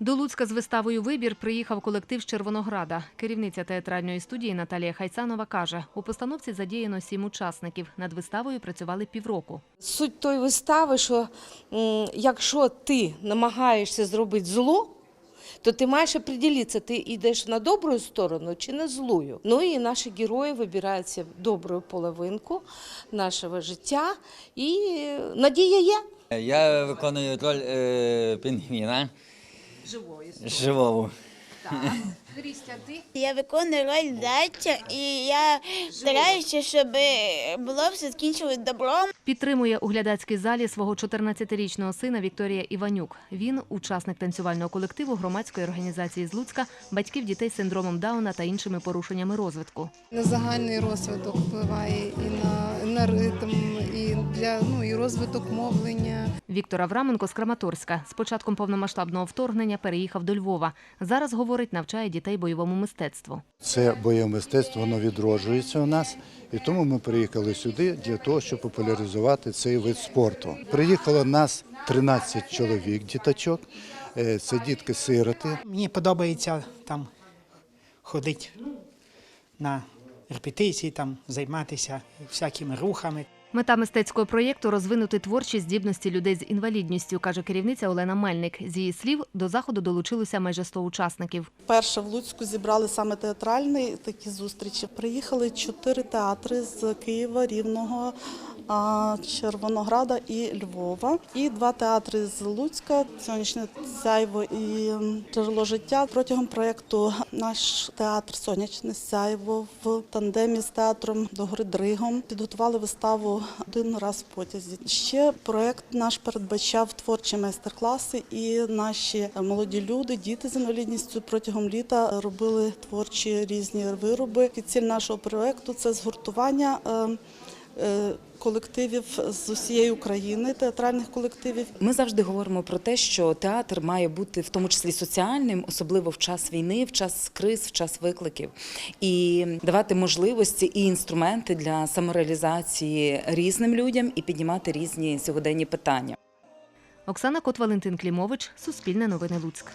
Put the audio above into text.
До Луцька з виставою Вибір приїхав колектив з Червонограда. Керівниця театральної студії Наталія Хайсанова каже, у постановці задіяно сім учасників. Над виставою працювали півроку. Суть тої вистави, що якщо ти намагаєшся зробити зло, то ти маєш определитися, ти йдеш на добру сторону чи на злую. Ну і наші герої вибираються в добру половинку нашого життя, і надія є. Я виконую роль е, пінгвіна. Живою. Живою. Живого. Я виконую роль зайця, і я стараюся, щоб було все закінчилось добром. Підтримує у глядацькій залі свого 14-річного сина Вікторія Іванюк. Він учасник танцювального колективу громадської організації з Луцька, батьків дітей з синдромом Дауна та іншими порушеннями розвитку. На загальний розвиток впливає і на, на ритм, і для ну і розвиток мовлення. Віктор Авраменко з Краматорська з початком повномасштабного вторгнення переїхав до Львова. Зараз говорить, навчає дітей бойовому мистецтву. Це бойове мистецтво, воно відроджується у нас, і тому ми приїхали сюди для того, щоб популяризувати цей вид спорту. Приїхало нас 13 чоловік, діточок. Е, Це дітки-сироти. Мені подобається там ходити на репетиції, там займатися всякими рухами. Мета мистецького проєкту розвинути творчі здібності людей з інвалідністю, каже керівниця Олена Мельник. З її слів, до заходу долучилося майже 100 учасників. Перше в Луцьку зібрали саме театральні такі зустрічі. Приїхали чотири театри з Києва, Рівного, Червонограда і Львова. І два театри з Луцька Сонячне Сяйво і Джерело життя. Протягом проєкту наш театр Сонячне Сяйво в тандемі з театром Догори Дригом підготували виставу один раз в потязі. Ще проєкт наш передбачав творчі майстер-класи, і наші молоді люди, діти з інвалідністю протягом літа робили творчі різні вироби. І ціль нашого проєкту це згуртування. Е, Колективів з усієї України, театральних колективів Ми завжди говоримо про те, що театр має бути в тому числі соціальним, особливо в час війни, в час криз, в час викликів, і давати можливості і інструменти для самореалізації різним людям і піднімати різні сьогоденні питання. Оксана Кот, Валентин Клімович, Суспільне новини Луцьк.